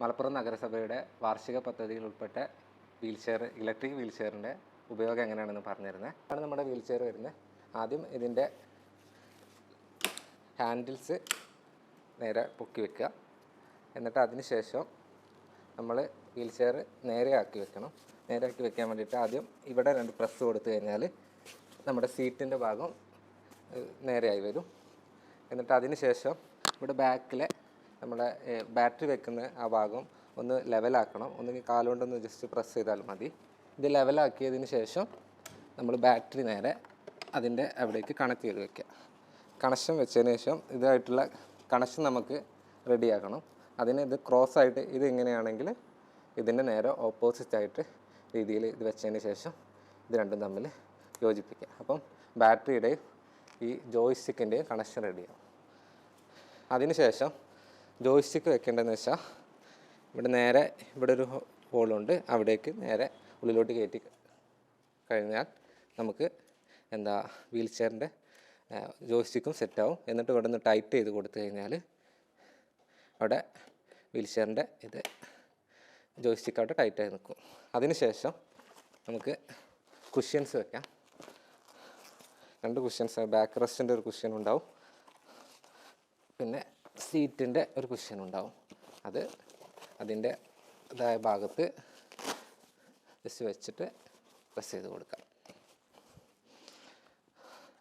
മലപ്പുറം നഗരസഭയുടെ വാർഷിക പദ്ധതിയിൽ ഉൾപ്പെട്ട വീൽചെയർ ഇലക്ട്രിക് വീൽ ചെയറിന്റെ ഉപയോഗം എങ്ങനെയാണെന്ന് പറഞ്ഞിരുന്നത് ആണ് നമ്മുടെ വീൽ ചെയർ വരുന്നത്. ആദ്യം ഇതിന്റെ ഹാൻഡിൽസ് നേരെ പൊക്കി വെക്കുക. എന്നിട്ട് അതിന് ശേഷം നമ്മൾ വീൽ ചെയർ നേരെയാക്കി വെക്കണം. നേരെയാക്കി വെക്കാൻ വേണ്ടിയിട്ട് ആദ്യം ഇവിടെ രണ്ട് പ്രസ് കൊടുത്തു കഴിഞ്ഞാൽ നമ്മുടെ സീറ്റിന്റെ ഭാഗം നേരെയായി വരും. എന്നിട്ട് അതിന് ശേഷം ഇവിടെ ബാക്കിലെ നമ്മുടെ ബാറ്ററി വെക്കുന്ന ആ ഭാഗം ഒന്ന് ലെവലാക്കണം. ഒന്നെങ്കിൽ കാലുകൊണ്ടൊന്ന് ജസ്റ്റ് പ്രസ് ചെയ്താൽ മതി. ഇത് ലെവലാക്കിയതിന് ശേഷം നമ്മൾ ബാറ്ററി നേരെ അതിന്റെ അവിടേക്ക് കണക്ട് ചെയ്ത് വെക്കുക. കണക്ഷൻ വെച്ചതിന് ശേഷം ഇതായിട്ടുള്ള കണക്ഷൻ നമുക്ക് റെഡിയാക്കണം അതിന് ഇത് ക്രോസ് ആയിട്ട് ഇത് ഇങ്ങനെയാണെങ്കിൽ ഇതിന്റെ നേരെ ഓപ്പോസിറ്റ് ആയിട്ട് രീതിയിൽ ഇത് വെച്ചതിന് ശേഷം ഇത് രണ്ടും തമ്മിൽ യോജിപ്പിക്കുക. അപ്പം ബാറ്ററിയുടെയും ഈ ജോയ്സ്റ്റിക്കിന്റെയും കണക്ഷൻ റെഡിയാവും അതിനുശേഷം ജോയ്സ്റ്റിക്ക് വെക്കേണ്ടതെന്ന് വെച്ചാൽ ഇവിടെ നേരെ ഇവിടെ ഒരു ഹോളുണ്ട് അവിടേക്ക് നേരെ ഉള്ളിലോട്ട് കയറ്റി കഴിഞ്ഞാൽ നമുക്ക് എന്താ വീൽ ചെയറിന്റെ ജോയിസ്റ്റിക്കും സെറ്റാവും എന്നിട്ട് ഇവിടെ നിന്ന് ടൈറ്റ് ചെയ്ത് കൊടുത്തു കഴിഞ്ഞാൽ അവിടെ വീൽ ചെയറിന്റെ ഇത് ജോയിസ്റ്റിക്ക് അവിടെ ടൈറ്റായി നിൽക്കും. അതിനുശേഷം നമുക്ക് കുഷ്യൻസ് വെക്കാം. രണ്ട് കുഷ്യൻസ് ബാക്ക് റെസ്റ്റിന്റെ ഒരു കുഷ്യൻ ഉണ്ടാവും. പിന്നെ സീറ്റിന്റെ ഒരു കുഷ്യൻ ഉണ്ടാവും. അത് അതിന്റെ ഇതായ ഭാഗത്ത് ജസ്റ്റ് വെച്ചിട്ട് പ്രസ് ചെയ്ത് കൊടുക്കാം.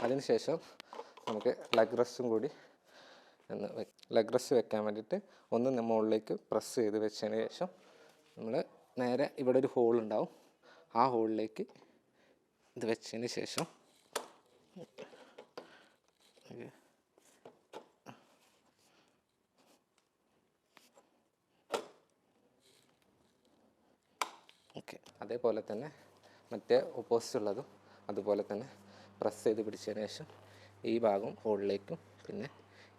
അതിനുശേഷം നമുക്ക് ലെഗ് റെസ്റ്റും കൂടി ഒന്ന് ലെഗ് റെസ്റ്റ് വെക്കാൻ വേണ്ടിയിട്ട് ഒന്ന് മുകളിലേക്ക് പ്രസ് ചെയ്ത് വെച്ചതിന് ശേഷം നമ്മൾ നേരെ ഇവിടെ ഒരു ഹോൾ ഉണ്ടാവും. ആ ഹോളിലേക്ക് ഇത് വെച്ചതിന് ശേഷം ഓക്കെ ഓക്കെ അതേപോലെ തന്നെ മറ്റേ ഓപ്പോസിറ്റ് ഉള്ളതും അതുപോലെ തന്നെ പ്രസ് ചെയ്ത് പിടിച്ചതിന് ശേഷം ഈ ഭാഗം ഹോളിലേക്കും പിന്നെ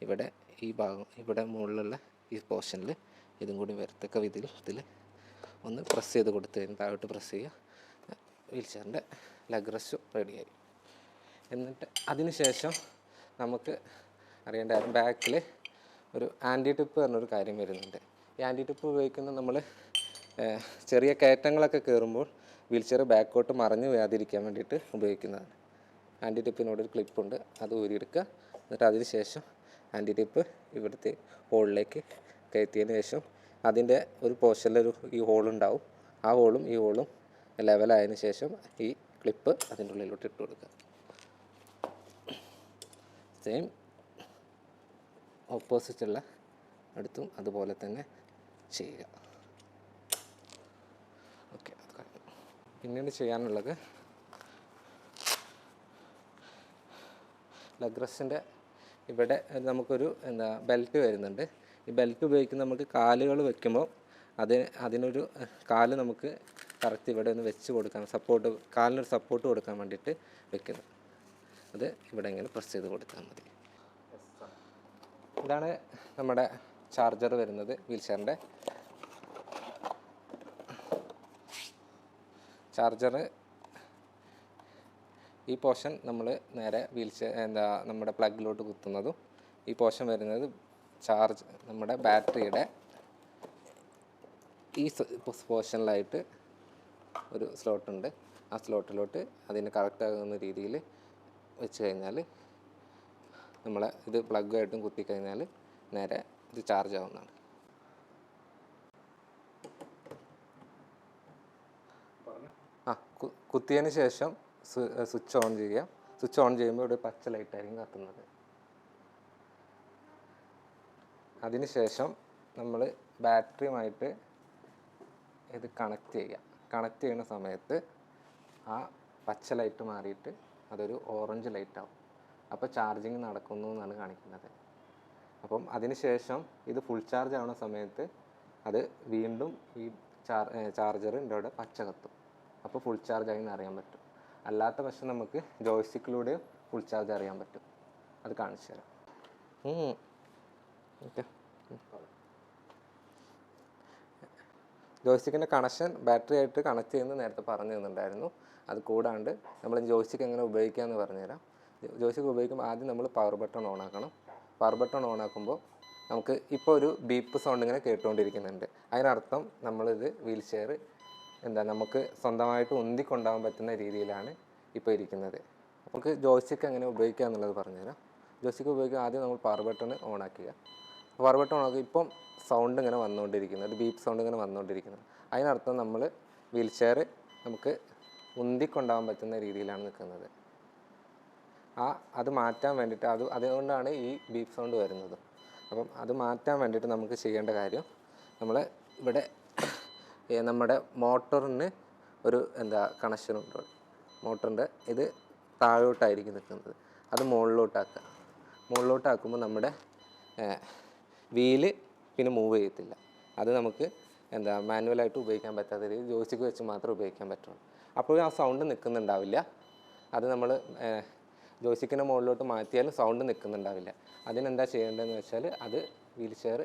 ഇവിടെ ഈ ഭാഗം ഇവിടെ മുകളിലുള്ള ഈ പോർഷനിൽ ഇതും കൂടി വരത്തക്ക വിധത്തിൽ ഇതിൽ ഒന്ന് പ്രസ് ചെയ്ത് കൊടുത്തു കഴിഞ്ഞ് താഴോട്ട് പ്രസ് ചെയ്യുക. വീൽ ചെയറിന്റെ റെസ്റ്റ് റെഡിയായി എന്നിട്ട് അതിന് ശേഷം നമുക്ക് അറിയേണ്ട ബാക്കിൽ ഒരു ആന്റി ടിപ്പ് പറഞ്ഞൊരു കാര്യം വരുന്നുണ്ട്. ഈ ആന്റി ടിപ്പ് ഉപയോഗിക്കുന്നത് നമ്മൾ ചെറിയ കയറ്റങ്ങളൊക്കെ കയറുമ്പോൾ വീൽചെയർ ബാക്കോട്ട് മറിഞ്ഞ് വീഴാതിരിക്കാൻ വേണ്ടിയിട്ട് ഉപയോഗിക്കുന്നതാണ്. ആന്റി ടിപ്പിനോട് ഒരു ക്ലിപ്പുണ്ട് അത് ഊരിയെടുക്കുക. എന്നിട്ട് അതിന് ശേഷം ആന്റി ടിപ്പ് ഇവിടുത്തെ ഹോളിലേക്ക് കയറ്റിയതിന് ശേഷം അതിന്റെ ഒരു പോർഷനിലൊരു ഈ ഹോളുണ്ടാവും ആ ഹോളും ഈ ഹോളും ലെവലായതിനു ശേഷം ഈ ക്ലിപ്പ് അതിന്റെ ഉള്ളിലോട്ട് ഇട്ട് കൊടുക്കുക. സെയിം ഓപ്പോസിറ്റുള്ള അടുത്തും അതുപോലെ തന്നെ ചെയ്യുക ഓക്കെ അത് കഴിഞ്ഞു പിന്നീട് ചെയ്യാനുള്ളത് ലഗ്രസിന്റെ ഇവിടെ നമുക്കൊരു എന്താ ബെൽറ്റ് വരുന്നുണ്ട്. ഈ ബെൽറ്റ് ഉപയോഗിക്കുന്ന നമുക്ക് കാലുകൾ വെക്കുമ്പോൾ അത് അതിനൊരു കാൽ നമുക്ക് കറക്റ്റ് ഇവിടെ ഒന്ന് വെച്ച് കൊടുക്കാൻ സപ്പോർട്ട് കാലിനൊരു സപ്പോർട്ട് കൊടുക്കാൻ വേണ്ടിയിട്ട് വെക്കുന്നു. അത് ഇവിടെ ഇങ്ങനെ പ്രസ് ചെയ്ത് കൊടുത്താൽ മതി. ഇതാണ് നമ്മുടെ ചാർജർ വരുന്നത് വീൽ ചെയറിന്റെ ചാർജർ ഈ പോർഷൻ നമ്മൾ നേരെ വീൽ ചെയർ എന്താ നമ്മുടെ പ്ലഗിലോട്ട് കുത്തുന്നതും ഈ പോർഷൻ വരുന്നത് ചാർജ് നമ്മുടെ ബാറ്ററിയുടെ ഈ പോർഷനിലായിട്ട് ഒരു സ്ലോട്ടുണ്ട് ആ സ്ലോട്ടിലോട്ട് അതിന് കറക്റ്റ് ആകുന്ന രീതിയിൽ വെച്ച് കഴിഞ്ഞാൽ നമ്മളെ ഇത് പ്ലഗായിട്ടും കുത്തിക്കഴിഞ്ഞാൽ നേരെ ഇത് ചാർജ് ആവുന്നതാണ് ആ കു- കുത്തിയതിന് ശേഷം സ്വിച്ച് ഓൺ ചെയ്യുക. സ്വിച്ച് ഓൺ ചെയ്യുമ്പോൾ ഇവിടെ പച്ച ലൈറ്റായിരിക്കും കത്തുന്നത്. അതിനുശേഷം നമ്മൾ ബാറ്ററിയുമായിട്ട് ഇത് കണക്ട് ചെയ്യുക. കണക്ട് ചെയ്യുന്ന സമയത്ത് ആ പച്ച ലൈറ്റ് മാറിയിട്ട് അതൊരു ഓറഞ്ച് ലൈറ്റ് ആവും. അപ്പോൾ ചാർജിങ് നടക്കുന്നു എന്നാണ് കാണിക്കുന്നത്. അപ്പം അതിനുശേഷം ഇത് ഫുൾ ചാർജ് ആവുന്ന സമയത്ത് അത് വീണ്ടും ഈ ചാർ ചാർജറിന്റെ അവിടെ പച്ച കത്തും. അപ്പോൾ ഫുൾ ചാർജ് ആയി എന്ന് അറിയാൻ പറ്റും. അല്ലാത്ത പക്ഷം നമുക്ക് ജോയ്സ്റ്റിക്കിലൂടെ ഫുൾ ചാർജ് അറിയാൻ പറ്റും. അത് കാണിച്ചു തരാം. ഓക്കെ. കണക്ഷൻ ബാറ്ററി ആയിട്ട് കണക്ട് ചെയ്യുന്നത് നേരത്തെ പറഞ്ഞു തന്നിട്ടുണ്ടായിരുന്നു. അത് കൂടാണ്ട് നമ്മൾ ജോയ്സ്റ്റിക്ക് എങ്ങനെ ഉപയോഗിക്കാമെന്ന് പറഞ്ഞുതരാം ജോയ്സ്റ്റിക്ക് ഉപയോഗിക്കുമ്പോൾ ആദ്യം നമ്മൾ പവർ ബട്ടൺ ഓൺ ആക്കണം. പവർ ബട്ടൺ ഓൺ ആക്കുമ്പോൾ നമുക്ക് ഇപ്പോൾ ഒരു ബീപ്പ് സൗണ്ട് ഇങ്ങനെ കേട്ടുകൊണ്ടിരിക്കുന്നുണ്ട് അതിനർത്ഥം നമ്മളിത് വീൽ ചെയർ എന്താ നമുക്ക് സ്വന്തമായിട്ട് ഉന്തിക്കൊണ്ടാകാൻ പറ്റുന്ന രീതിയിലാണ് ഇപ്പോൾ ഇരിക്കുന്നത്. നമുക്ക് ജോയ്സ്റ്റിക്ക് എങ്ങനെ ഉപയോഗിക്കുക എന്നുള്ളത് പറഞ്ഞുതരാം. ജോയ്സ്റ്റിക്ക് ഉപയോഗിക്കുക ആദ്യം നമ്മൾ പവർ ബട്ടൺ ഓൺ ആക്കുക പവർ ബട്ടൺ ഓൺ ആക്കുക ഇപ്പം സൗണ്ട് ഇങ്ങനെ വന്നുകൊണ്ടിരിക്കുന്നത് ബീപ്പ് സൗണ്ട് ഇങ്ങനെ വന്നുകൊണ്ടിരിക്കുന്നത്. അതിനർത്ഥം നമ്മൾ വീൽ ചെയർ നമുക്ക് ഉന്തിക്കൊണ്ടാകാൻ പറ്റുന്ന രീതിയിലാണ് നിൽക്കുന്നത്. ആ അത് മാറ്റാൻ വേണ്ടിയിട്ട് അത് അതുകൊണ്ടാണ് ഈ ബീപ്പ് സൗണ്ട് വരുന്നത്. അപ്പം അത് മാറ്റാൻ വേണ്ടിയിട്ട് നമുക്ക് ചെയ്യേണ്ട കാര്യം നമ്മൾ ഇവിടെ നമ്മുടെ മോട്ടറിന് ഒരു എന്താ കണക്ഷൻ ഉണ്ട്. മോട്ടറിന്റെ ഇത് താഴോട്ടായിരിക്കും നിൽക്കുന്നത്. അത് മുകളിലോട്ടാക്കുക. മുകളിലോട്ടാക്കുമ്പോൾ നമ്മുടെ വീൽ പിന്നെ മൂവ് ചെയ്യത്തില്ല. അത് നമുക്ക് എന്താ മാനുവലായിട്ട് ഉപയോഗിക്കാൻ പറ്റാത്ത രീതിയിൽ ജോയിസ്റ്റിക്ക് വെച്ച് മാത്രമേ ഉപയോഗിക്കാൻ പറ്റുള്ളൂ. അപ്പോഴും ആ സൗണ്ട് നിൽക്കുന്നുണ്ടാവില്ല. അത് നമ്മൾ ജോയിസ്റ്റിക്കിന്റെ മുകളിലോട്ട് മാറ്റിയാലും സൗണ്ട് നിൽക്കുന്നുണ്ടാവില്ല. അതിനെന്താ ചെയ്യേണ്ടതെന്ന് വെച്ചാൽ അത് വീൽ ചെയർ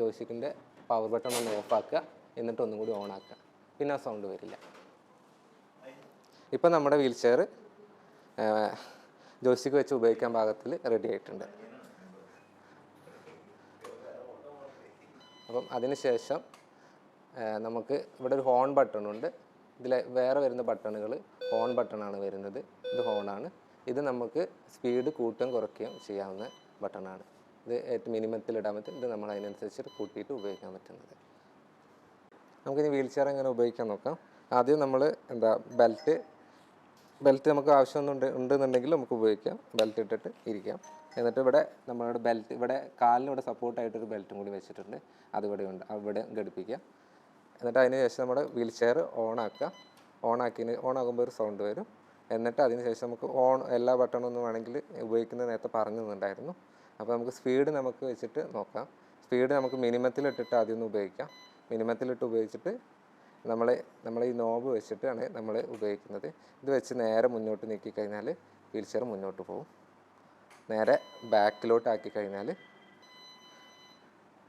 ജോയിസ്റ്റിക്കിന്റെ പവർ ബട്ടൺ ഒന്ന് ഓഫാക്കുക എന്നിട്ട് ഒന്നും കൂടി ഓൺ ആക്കുക പിന്നെ ആ സൗണ്ട് വരില്ല. ഇപ്പം നമ്മുടെ വീൽ ചെയർ വെച്ച് ഉപയോഗിക്കാൻ പാകത്തിൽ റെഡി ആയിട്ടുണ്ട്. അപ്പം അതിന് ശേഷം നമുക്ക് ഇവിടെ ഒരു ഹോൺ ബട്ടൺ ഉണ്ട്. ഇതിൽ വേറെ വരുന്ന ബട്ടണുകൾ ഹോൺ ബട്ടണാണ് വരുന്നത്. ഇത് ഹോണാണ് ഇത് നമുക്ക് സ്പീഡ് കൂട്ടുകയും കുറയ്ക്കുകയും ചെയ്യാവുന്ന ബട്ടണാണ് ഇത് ഏറ്റവും മിനിമത്തിൽ ഇടാൻ പറ്റും. ഇത് നമ്മൾ അതിനനുസരിച്ച് കൂട്ടിയിട്ട് ഉപയോഗിക്കാൻ പറ്റുന്നത്. നമുക്കിനി വീൽ ചെയർ എങ്ങനെ ഉപയോഗിക്കാൻ നോക്കാം. ആദ്യം നമ്മൾ എന്താ ബെൽറ്റ് ബെൽറ്റ് നമുക്ക് ആവശ്യമൊന്നുണ്ട് ഉണ്ടെന്നുണ്ടെങ്കിൽ നമുക്ക് ഉപയോഗിക്കാം. ബെൽറ്റ് ഇട്ടിട്ട് ഇരിക്കാം. എന്നിട്ട് ഇവിടെ നമ്മളുടെ ബെൽറ്റ് ഇവിടെ കാലിനിവിടെ സപ്പോർട്ടായിട്ടൊരു ബെൽറ്റും കൂടി വെച്ചിട്ടുണ്ട്. അതിവിടെ ഉണ്ട്. അവിടെ ഘടിപ്പിക്കുക എന്നിട്ട് അതിന് ശേഷം നമ്മുടെ വീൽ ചെയർ ഓൺ ആക്കുക. ഓൺ ആകുമ്പോൾ ഒരു സൗണ്ട് വരും. എന്നിട്ട് അതിന് ശേഷം നമുക്ക് ഓൺ എല്ലാ ബട്ടണൊന്നും വേണമെങ്കിൽ ഉപയോഗിക്കുന്ന നേരത്തെ പറഞ്ഞു തന്നിട്ടുണ്ടായിരുന്നു. അപ്പോൾ നമുക്ക് സ്പീഡ് നമുക്ക് വെച്ചിട്ട് നോക്കാം. സ്പീഡ് നമുക്ക് മിനിമത്തിലിട്ടിട്ട് ആദ്യം ഒന്ന് ഉപയോഗിക്കാം. മിനിമത്തിലിട്ട് ഉപയോഗിച്ചിട്ട് നമ്മൾ നമ്മൾ ഈ നോബ് വെച്ചിട്ടാണ് നമ്മൾ ഉപയോഗിക്കുന്നത്. ഇത് വെച്ച് നേരെ മുന്നോട്ട് നീക്കി കഴിഞ്ഞാൽ വീൽ ചെയർ മുന്നോട്ട് പോകും. നേരെ ബാക്കിലോട്ട് ആക്കി കഴിഞ്ഞാൽ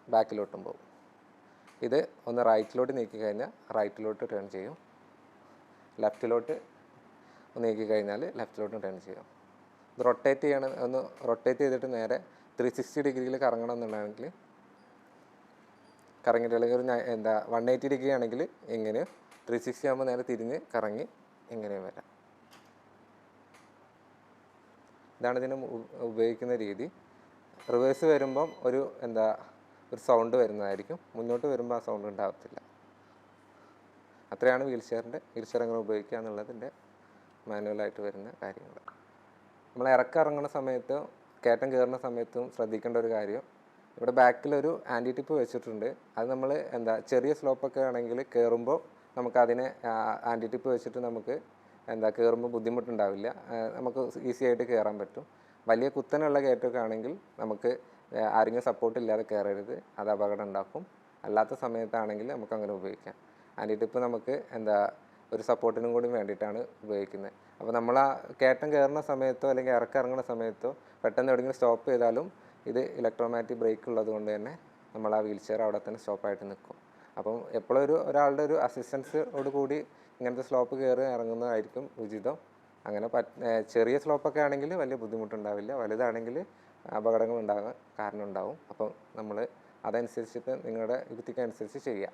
ബാക്കിലോട്ടും പോകും. ഇത് ഒന്ന് റൈറ്റിലോട്ട് നീക്കി കഴിഞ്ഞാൽ റൈറ്റിലോട്ട് ടേൺ ചെയ്യും. ലെഫ്റ്റിലോട്ട് നീക്കി കഴിഞ്ഞാൽ ലെഫ്റ്റിലോട്ട് ടേൺ ചെയ്യും. ഇത് റൊട്ടേറ്റ് ചെയ്യണം ഒന്ന് റൊട്ടേറ്റ് ചെയ്തിട്ട് നേരെ ത്രീ സിക്സ്റ്റി ഡിഗ്രിയിൽ കറങ്ങണം എന്നുണ്ടെങ്കിൽ കറങ്ങിയിട്ട് അല്ലെങ്കിൽ ഒരു എന്താ വൺ എയ്റ്റി ഡിഗ്രി ആണെങ്കിൽ ഇങ്ങനെ ത്രീ സിക്സ്റ്റി ആകുമ്പോൾ നേരെ തിരിഞ്ഞ് കറങ്ങി ഇങ്ങനെയും വരാം. ഇതാണ് ഇതിന് ഉപയോഗിക്കുന്ന രീതി. റിവേഴ്സ് വരുമ്പം ഒരു എന്താ ഒരു സൗണ്ട് വരുന്നതായിരിക്കും. മുന്നോട്ട് വരുമ്പോൾ ആ സൗണ്ട് ഉണ്ടാകത്തില്ല അത്രയാണ് വീൽ ചെയറിന്റെ വീൽ ചെയർ എങ്ങനെ ഉപയോഗിക്കുക എന്നുള്ളതിന്റെ മാനുവലായിട്ട് വരുന്ന കാര്യങ്ങൾ. നമ്മൾ ഇറക്കം ഇറങ്ങുന്ന സമയത്തും കയറ്റം കയറുന്ന സമയത്തും ശ്രദ്ധിക്കേണ്ട ഒരു കാര്യം ഇവിടെ ബാക്കിലൊരു ആന്റി ടിപ്പ് വെച്ചിട്ടുണ്ട്. അത് നമ്മൾ എന്താ ചെറിയ സ്ലോപ്പൊക്കെ ആണെങ്കിൽ കയറുമ്പോൾ നമുക്ക് അതിനെ ആന്റി ടിപ്പ് വെച്ചിട്ട് നമുക്ക് എന്താ കയറുമ്പോൾ ബുദ്ധിമുട്ടുണ്ടാവില്ല. നമുക്ക് ഈസി ആയിട്ട് കയറാൻ പറ്റും. വലിയ കുത്തനുള്ള കയറ്റമൊക്കെ ആണെങ്കിൽ നമുക്ക് ആരെങ്കിലും സപ്പോർട്ട് ഇല്ലാതെ കയറരുത് അത് അപകടം ഉണ്ടാക്കും. അല്ലാത്ത സമയത്താണെങ്കിൽ നമുക്ക് അങ്ങനെ ഉപയോഗിക്കാം. ആന്റി ടിപ്പ് നമുക്ക് എന്താ ഒരു സപ്പോർട്ടിനും കൂടി വേണ്ടിയിട്ടാണ് ഉപയോഗിക്കുന്നത്. അപ്പോൾ നമ്മൾ ആ കയറ്റം കയറുന്ന സമയത്തോ അല്ലെങ്കിൽ ഇറക്കം ഇറങ്ങുന്ന സമയത്തോ പെട്ടെന്ന് എവിടെയെങ്കിലും സ്റ്റോപ്പ് ചെയ്താലും ഇത് ഇലക്ട്രോമാറ്റിക് ബ്രേക്ക് ഉള്ളത് കൊണ്ട് തന്നെ നമ്മൾ ആ വീൽ ചെയർ അവിടെ തന്നെ സ്റ്റോപ്പായിട്ട് നിൽക്കും അപ്പം എപ്പോഴും ഒരു ഒരാളുടെ ഒരു അസിസ്റ്റൻസോട് കൂടി ഇങ്ങനത്തെ സ്ലോപ്പ് കയറി ഇറങ്ങുന്നതായിരിക്കും ഉചിതം. അങ്ങനെ ചെറിയ സ്ലോപ്പൊക്കെ ആണെങ്കിൽ വലിയ ബുദ്ധിമുട്ടുണ്ടാവില്ല. വലുതാണെങ്കിൽ അപകടങ്ങൾ ഉണ്ടാകാൻ കാരണം ഉണ്ടാവും. അപ്പം നമ്മൾ അതനുസരിച്ചിട്ട് നിങ്ങളുടെ യുക്തിക്കനുസരിച്ച് ചെയ്യാം.